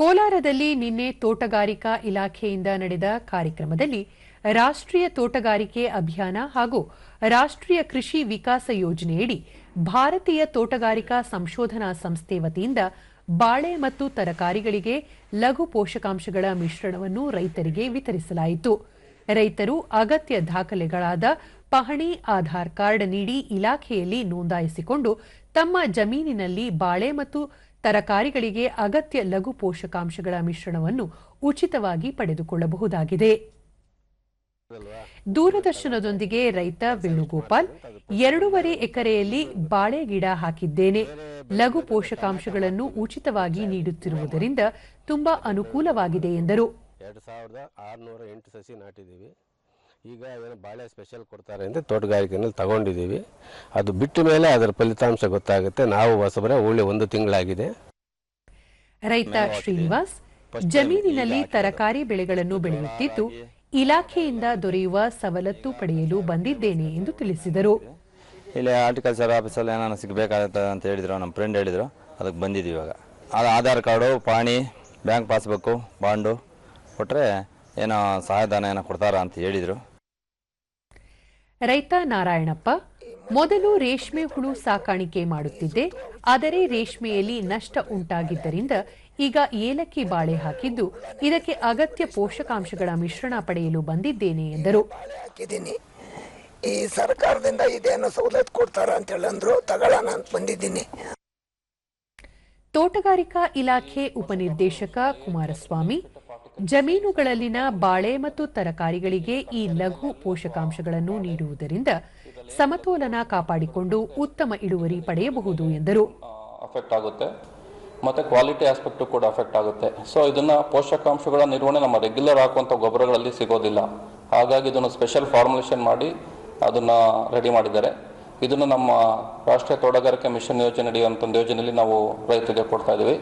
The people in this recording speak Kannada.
ಕೋಲಾರದಲ್ಲಿ ನಿನ್ನೆ ತೋಟಗಾರಿಕಾ ಇಲಾಖೆಯಿಂದ ನಡೆದ ಕಾರ್ಯಕ್ರಮದಲ್ಲಿ ರಾಷ್ಟ್ರೀಯ ತೋಟಗಾರಿಕೆ ಅಭಿಯಾನ ಹಾಗೂ ರಾಷ್ಟ್ರೀಯ ಕೃಷಿ ವಿಕಾಸ ಯೋಜನೆಯಡಿ ಭಾರತೀಯ ತೋಟಗಾರಿಕಾ ಸಂಶೋಧನಾ ಸಂಸ್ಥೆ ವತಿಯಿಂದ ಬಾಳೆ ಮತ್ತು ತರಕಾರಿಗಳಿಗೆ ಲಘು ಪೋಷಕಾಂಶಗಳ ಮಿಶ್ರಣವನ್ನು ರೈತರಿಗೆ ವಿತರಿಸಲಾಯಿತು. ರೈತರು ಅಗತ್ಯ ದಾಖಲೆಗಳಾದ ಪಹಣಿ, ಆಧಾರ್ ಕಾರ್ಡ್ ನೀಡಿ ಇಲಾಖೆಯಲ್ಲಿ ನೋಂದಾಯಿಸಿಕೊಂಡು ತಮ್ಮ ಜಮೀನಿನಲ್ಲಿ ಬಾಳೆ ಮತ್ತು ತರಕಾರಿಗಳಿಗೆ ಅಗತ್ಯ ಲಘು ಪೋಷಕಾಂಶಗಳ ಮಿಶ್ರಣವನ್ನು ಉಚಿತವಾಗಿ ಪಡೆದುಕೊಳ್ಳಬಹುದಾಗಿದೆ. ದೂರದರ್ಶನದೊಂದಿಗೆ ರೈತ ವೇಣುಗೋಪಾಲ್, ಎರಡೂವರೆ ಎಕರೆಯಲ್ಲಿ ಬಾಳೆ ಗಿಡ ಹಾಕಿದ್ದೇನೆ. ಲಘು ಪೋಷಕಾಂಶಗಳನ್ನು ಉಚಿತವಾಗಿ ನೀಡುತ್ತಿರುವುದರಿಂದ ತುಂಬಾ ಅನುಕೂಲವಾಗಿದೆ ಎಂದರು. ಈಗ ಏನು ಬಾಳೆ ಸ್ಪೆಷಲ್ ಕೊಡ್ತಾರೆ ಅಂತ ತೋಟಗಾರಿಕೆಯಲ್ಲಿ ತಗೊಂಡಿದ್ದೀವಿ. ಅದು ಬಿಟ್ಟ ಮೇಲೆ ಅದರ ಫಲಿತಾಂಶ ಗೊತ್ತಾಗುತ್ತೆ. ನಾವು ಹೊಸಬರೇ ಒಳ್ಳೆ ಒಂದು ತಿಂಗಳಾಗಿದೆ. ರೈತ ಶ್ರೀನಿವಾಸ್ ಜಮೀನಿನಲ್ಲಿ ತರಕಾರಿ ಬೆಳೆಗಳನ್ನು ಬೆಳೆಯುತ್ತಿದ್ದು ಇಲಾಖೆಯಿಂದ ದೊರೆಯುವ ಸವಲತ್ತು ಪಡೆಯಲು ಬಂದಿದ್ದೇನೆ ಎಂದು ತಿಳಿಸಿದರು. ಇಲ್ಲಿ ಆರ್ಟಿಕಲ್ಚರ್ ಆಫೀಸಲ್ಲಿ ಏನಾನ ಸಿಗಬೇಕಾಗತ್ತೆ ಅಂತ ಹೇಳಿದ್ರು ನಮ್ಮ ಫ್ರೆಂಡ್ ಹೇಳಿದ್ರು ಅದಕ್ಕೆ ಬಂದಿದ್ದೀವಿ ಇವಾಗ. ಅದು ಆಧಾರ್ ಕಾರ್ಡು ಪಾಣಿ ಬ್ಯಾಂಕ್ ಪಾಸ್ಬುಕ್ಕು ಬಾಂಡು ಕೊಟ್ಟರೆ ಏನೋ ಸಹಾಯಧನ ಏನೋ ಕೊಡ್ತಾರ ಅಂತ ಹೇಳಿದರು. ರೈತ ನಾರಾಯಣಪ್ಪ ಮೊದಲು ರೇಷ್ಮೆ ಹುಳು ಸಾಕಾಣಿಕೆ ಮಾಡುತ್ತಿದ್ದೆ ಆದರೆ ರೇಷ್ಮೆಯಲ್ಲಿ ನಷ್ಟ ಉಂಟಾಗಿದ್ದರಿಂದ ಈಗ ಏಲಕ್ಕಿ ಬಾಳೆ ಹಾಕಿದ್ದು ಇದಕ್ಕೆ ಅಗತ್ಯ ಪೋಷಕಾಂಶಗಳ ಮಿಶ್ರಣ ಪಡೆಯಲು ಬಂದಿದ್ದೇನೆ ಎಂದರು. ಈ ಸರ್ಕಾರದಿಂದ ಇದೇನೋ ಸವಲತ್ತು ಕೊಡ್ತಾರ ಅಂತ ಹೇಳಂದ್ರು ತಗೊಳ್ಳೋಣ ಅಂತ ಬಂದಿದ್ದೀನಿ. ತೋಟಗಾರಿಕಾ ಇಲಾಖೆ ಉಪನಿರ್ದೇಶಕ ಕುಮಾರಸ್ವಾಮಿ ಜಮೀನುಗಳಲ್ಲಿನ ಬಾಳೆ ಮತ್ತು ತರಕಾರಿಗಳಿಗೆ ಈ ಲಘು ಪೋಷಕಾಂಶಗಳನ್ನು ನೀಡುವುದರಿಂದ ಸಮತೋಲನ ಕಾಪಾಡಿಕೊಂಡು ಉತ್ತಮ ಇಳುವರಿ ಪಡೆಯಬಹುದು ಎಂದರು. ಅಫೆಕ್ಟ್ ಆಗುತ್ತೆ. ಮತ್ತು ಕ್ವಾಲಿಟಿ ಆಸ್ಪೆಕ್ಟ್ ಕೂಡ ಅಫೆಕ್ಟ್ ಆಗುತ್ತೆ. ಸೊ ಇದನ್ನು ಪೋಷಕಾಂಶಗಳ ನಿರ್ವಹಣೆ ನಮ್ಮ ರೆಗ್ಯುಲರ್ ಹಾಕುವಂತ ಗೊಬ್ಬರಗಳಲ್ಲಿ ಸಿಗೋದಿಲ್ಲ. ಹಾಗಾಗಿ ಇದನ್ನು ಸ್ಪೆಷಲ್ ಫಾರ್ಮುಲೇಷನ್ ಮಾಡಿ ಅದನ್ನು ರೆಡಿ ಮಾಡಿದ್ದಾರೆ. ಇದನ್ನು ನಮ್ಮ ರಾಷ್ಟ್ರೀಯ ತೋಟಗಾರಿಕೆ ಮಿಷನ್ ಯೋಜನೆ ನಡೆಯುವಂಥ ಒಂದು ಯೋಜನೆಯಲ್ಲಿ ನಾವು ರೈತರಿಗೆ ಕೊಡ್ತಾ ಇದ್ದೀವಿ.